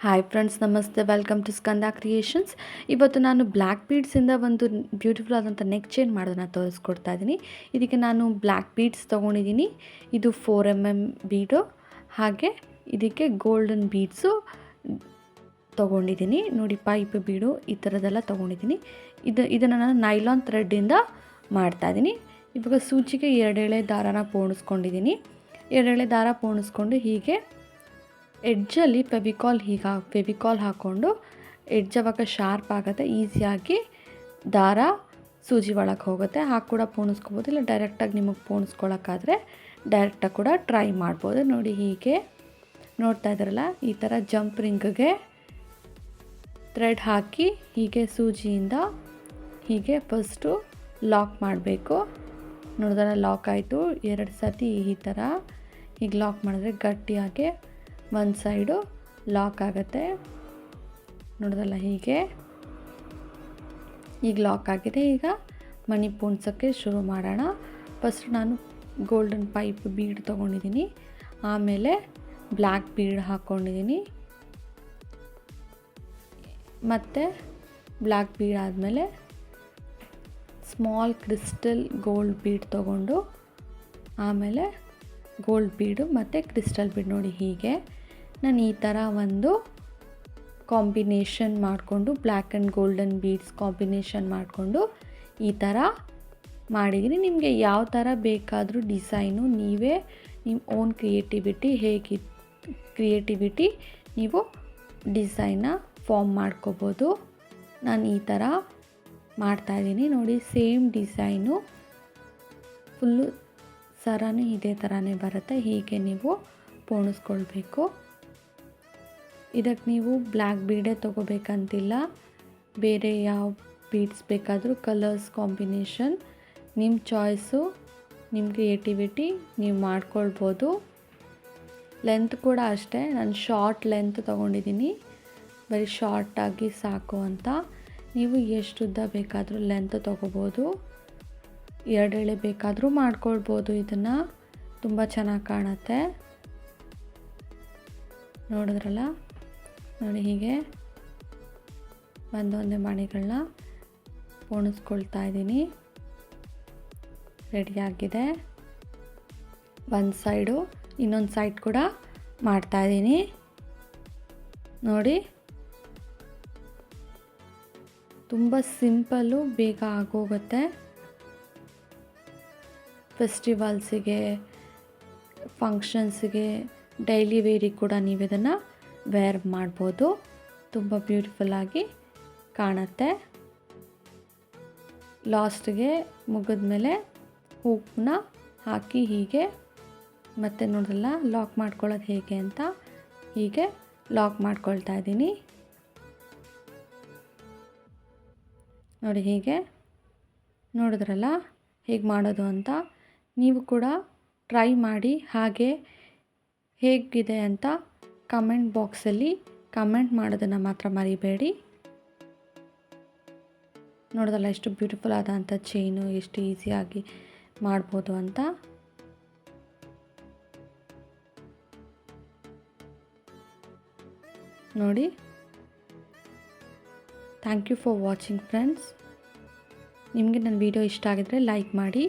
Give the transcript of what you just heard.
Hi friends namaste welcome to Skanda creations ಇವತ್ತು ನಾನು black ಬೀಡ್ಸಿಂದ ಒಂದು ಬ್ಯೂಟಿಫುಲ್ ಆದಂಥ ನೆಕ್ ಚೇನ್ ಮಾಡೋದನ್ನ ತೋರಿಸ್ಕೊಡ್ತಾ ಇದ್ದೀನಿ ಇದಕ್ಕೆ ನಾನು ಬ್ಲ್ಯಾಕ್ ಬೀಡ್ಸ್ ತೊಗೊಂಡಿದ್ದೀನಿ ಇದು ಫೋರ್ ಎಂ ಎಂ ಬೀಡು ಹಾಗೆ ಇದಕ್ಕೆ ಗೋಲ್ಡನ್ ಬೀಡ್ಸು ತೊಗೊಂಡಿದ್ದೀನಿ ನೋಡಿ ಪೈಪ್ ಬೀಡು ಈ ಥರದ್ದೆಲ್ಲ ತೊಗೊಂಡಿದ್ದೀನಿ ಇದು, ಇದನ್ನು ನಾನು ನೈಲಾನ್ ಥ್ರೆಡ್ಡಿಂದ ಮಾಡ್ತಾಯಿದ್ದೀನಿ ಇವಾಗ ಸೂಜಿಗೆ ಎರಡೆಳೆ ದಾರಾನ ಪೋಣಿಸ್ಕೊಂಡಿದ್ದೀನಿ ಎರಡೆಳೆ ದಾರ ಪೋಣಿಸ್ಕೊಂಡು ಹೀಗೆ ಎಡ್ಜಲ್ಲಿ ಫೆವಿಕಾಲ್ ಹೀಗೆ ಫೆವಿಕಾಲ್ ಹಾಕ್ಕೊಂಡು ಎಡ್ಜ್ ಅವಾಗ ಶಾರ್ಪ್ ಆಗುತ್ತೆ, ಈಸಿಯಾಗಿ ದಾರ ಸೂಜಿ ಒಳಗೆ ಹೋಗುತ್ತೆ. ಹಾಗೆ ಕೂಡ ಪೋಣಿಸ್ಕೋಬೋದು. ಇಲ್ಲ ಡೈರೆಕ್ಟಾಗಿ ನಿಮಗೆ ಪೋಣಿಸ್ಕೊಳಕ್ಕಾದ್ರೆ ಡೈರೆಕ್ಟಾಗಿ ಕೂಡ ಟ್ರೈ ಮಾಡ್ಬೋದು. ನೋಡಿ ಹೀಗೆ ನೋಡ್ತಾ ಇದ್ರಲ್ಲ, ಈ ಥರ ಜಂಪ್ ರಿಂಗ್ಗೆ ಥ್ರೆಡ್ ಹಾಕಿ ಹೀಗೆ ಸೂಜಿಯಿಂದ ಹೀಗೆ ಫಸ್ಟು ಲಾಕ್ ಮಾಡಬೇಕು. ನೋಡಿದ್ರೆ ಲಾಕ್ ಆಯಿತು. ಎರಡು ಸತಿ ಈ ಥರ ಹೀಗೆ ಲಾಕ್ ಮಾಡಿದ್ರೆ ಗಟ್ಟಿಯಾಗಿ ಒಂದು ಸೈಡು ಲಾಕ್ ಆಗುತ್ತೆ. ನೋಡಿದಲ್ಲ ಹೀಗೆ. ಈಗ ಲಾಕ್ ಆಗಿದೆ. ಈಗ ಮಣಿ ಪೂಣ್ಸೋಕ್ಕೆ ಶುರು ಮಾಡೋಣ. ಫಸ್ಟ್ ನಾನು ಗೋಲ್ಡನ್ ಪೈಪ್ ಬೀಡ್ ತೊಗೊಂಡಿದ್ದೀನಿ. ಆಮೇಲೆ ಬ್ಲ್ಯಾಕ್ ಬೀಡ್ ಹಾಕ್ಕೊಂಡಿದ್ದೀನಿ ಮತ್ತು ಬ್ಲ್ಯಾಕ್ ಬೀಡ್ ಆದಮೇಲೆ ಸ್ಮಾಲ್ ಕ್ರಿಸ್ಟಲ್ ಗೋಲ್ಡ್ ಬೀಡ್ ತೊಗೊಂಡು ಆಮೇಲೆ ಗೋಲ್ಡ್ ಬೀಡು ಮತ್ತು ಕ್ರಿಸ್ಟಲ್ ಬೀಡ್ ನೋಡಿ ಹೀಗೆ. ನಾನು ಈ ಥರ ಒಂದು ಕಾಂಬಿನೇಷನ್ ಮಾಡಿಕೊಂಡು black and golden beads combination ಮಾಡಿಕೊಂಡು ಈ ಥರ ಮಾಡಿದ್ದೀನಿ. ನಿಮಗೆ ಯಾವ ಥರ ಬೇಕಾದರೂ ಡಿಸೈನು, ನೀವೇ ನಿಮ್ಮ ಓನ್ ಕ್ರಿಯೇಟಿವಿಟಿ ಹೇಗೆ, ಕ್ರಿಯೇಟಿವಿಟಿ ನೀವು ಡಿಸೈನ್ನ ಫಾರ್ಮ್ ಮಾಡ್ಕೋಬೋದು. ನಾನು ಈ ಥರ ಮಾಡ್ತಾಯಿದ್ದೀನಿ ನೋಡಿ, ಸೇಮ್ ಡಿಸೈನು, ಫುಲ್ಲು ಸರನೂ ಇದೇ ಥರನೇ ಬರುತ್ತೆ. ಹೀಗೆ ನೀವು ಪೋಣಿಸ್ಕೊಳ್ಬೇಕು. ಇದಕ್ಕೆ ನೀವು ಬ್ಲ್ಯಾಕ್ ಬೀಡೇ ತೊಗೋಬೇಕಂತಿಲ್ಲ. ಬೇರೆ ಯಾವ ಬೀಡ್ಸ್ ಬೇಕಾದರೂ ಕಲರ್ಸ್ ಕಾಂಬಿನೇಷನ್. ನಿಮ್ಮ ಚಾಯ್ಸು ನಿಮ್ಮ ಕ್ರಿಯೇಟಿವಿಟಿ ನೀವು ಮಾಡ್ಕೊಳ್ಬೋದು. ಲೆಂತ್ ಕೂಡ ಅಷ್ಟೇ, ನಾನು ಶಾರ್ಟ್ ಲೆಂತ್ ತೊಗೊಂಡಿದ್ದೀನಿ. ಬರೀ ಶಾರ್ಟಾಗಿ ಸಾಕು ಅಂತ. ನೀವು ಎಷ್ಟು ಉದ್ದ ಬೇಕಾದರೂ ಲೆಂತ್ ತೊಗೋಬೋದು. ಎರಡು ಬೇಕಾದರೂ ಮಾಡ್ಕೊಳ್ಬೋದು ಇದನ್ನು. ತುಂಬ ಚೆನ್ನಾಗಿ ಕಾಣುತ್ತೆ. ನೋಡಿದ್ರಲ್ಲ? ನೋಡಿ ಹೀಗೆ ಒಂದೊಂದೇ ಮಣಿಗಳನ್ನ ಪೋಣಿಸ್ಕೊಳ್ತಾ ಇದ್ದೀನಿ. ರೆಡಿಯಾಗಿದೆ ಒಂದು ಸೈಡು ಇನ್ನೊಂದು ಸೈಡ್ ಕೂಡ ಮಾಡ್ತಾಯಿದ್ದೀನಿ ನೋಡಿ. ತುಂಬ ಸಿಂಪಲ್ಲು ಬೇಗ ಆಗೋಗುತ್ತೆ. ಫೆಸ್ಟಿವಲ್ಸಿಗೆ ಫಂಕ್ಷನ್ಸಿಗೆ ಡೈಲಿ ವೇರಿಗೆ ಕೂಡ ನೀವು ಇದನ್ನು ವೇರ್ ಮಾಡ್ಬೋದು. ತುಂಬ ಬ್ಯೂಟಿಫುಲ್ಲಾಗಿ ಕಾಣುತ್ತೆ. ಲಾಸ್ಟ್ಗೆ ಮುಗಿದ ಮೇಲೆ ಹೂಪನ್ನ ಹಾಕಿ ಹೀಗೆ, ಮತ್ತೆ ನೋಡಲ್ಲ ಲಾಕ್ ಮಾಡ್ಕೊಳ್ಳೋದು ಹೇಗೆ ಅಂತ ಹೀಗೆ ಲಾಕ್ ಮಾಡ್ಕೊಳ್ತಾ ಇದ್ದೀನಿ. ನೋಡಿ ಹೀಗೆ, ನೋಡಿದ್ರಲ್ಲ, ಹೇಗೆ ಮಾಡೋದು ಅಂತ. ನೀವು ಕೂಡ ಟ್ರೈ ಮಾಡಿ ಹಾಗೆ ಹೇಗಿದೆ ಅಂತ ಕಮೆಂಟ್ ಬಾಕ್ಸಲ್ಲಿ ಕಮೆಂಟ್ ಮಾಡೋದನ್ನು ಮಾತ್ರ ಮರಿಬೇಡಿ. ನೋಡೋದಲ್ಲ ಎಷ್ಟು ಬ್ಯೂಟಿಫುಲ್ ಆದಂಥ ಚೈನು, ಎಷ್ಟು ಈಸಿಯಾಗಿ ಮಾಡ್ಬೋದು ಅಂತ. ನೋಡಿ. Thank you for watching friends ನಿಮಗೆ ನನ್ನ ವಿಡಿಯೋ ಇಷ್ಟ ಆಗಿದರೆ ಲೈಕ್ ಮಾಡಿ.